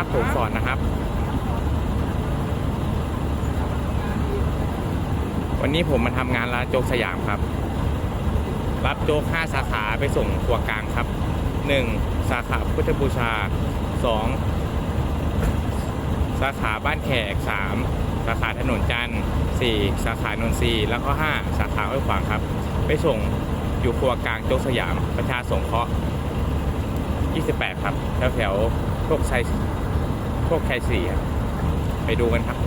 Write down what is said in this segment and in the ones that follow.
นะครับผมฟอร์ดนะครับ วันนี้ผมมาทำงานร้านโจ๊กสยามครับ รับโจ๊ก5สาขาไปส่งครัวกลางครับ 1. สาขาพุทธบูชา 2. สาขาบ้านแขก 3. สาขาถนนจันทร์ 4. สาขานนทรีย์แล้วก็ 5 สาขาห้วยขวางครับ ไปส่งอยู่ครัวกลางโจ๊กสยามประชาสงเคราะห์ 28 ครับ แถวแถวโชคชัย โชคชัยสี่ครับไปดูกันครับ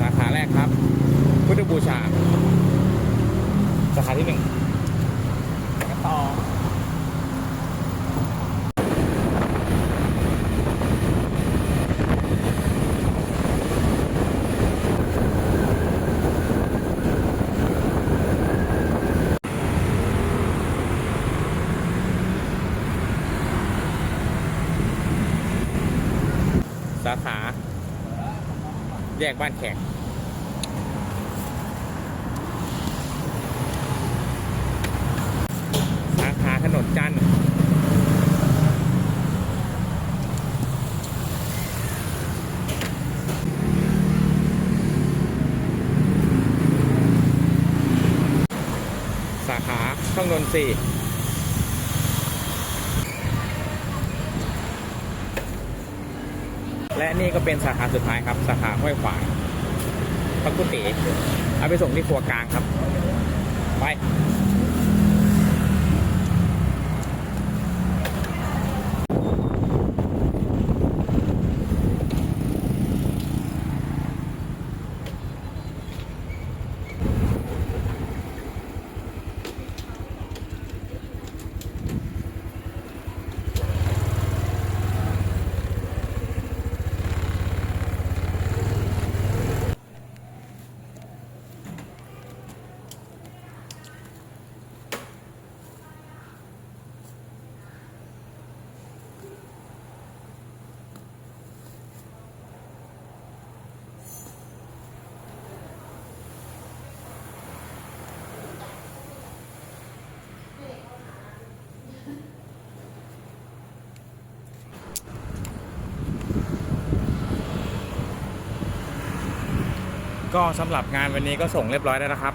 สาขาแรกครับ พุทธบูชา สาขาที่หนึ่งต่อสาขา แยกบ้านแขก สาขาถนนจันทร์สาขา ช่องนนทรีย์และนี่ก็เป็นสาขาสุดท้ายครับ สาขาห้วยขวางพักกุติเอาไปส่งที่ครัวกลางครับ ไป ก็สำหรับงานวันนี้ก็ส่งเรียบร้อยแล้วนะครับ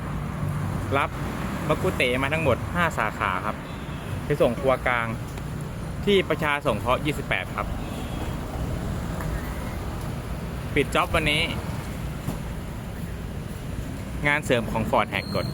รับบักกุเตมาทั้งหมด 5 สาขาครับ ไปส่งครัวกลางที่ประชาสงเคราะห์ 28 ครับ ปิดจ็อบวันนี้ งานเสริมของฟอร์ดแหกกฎ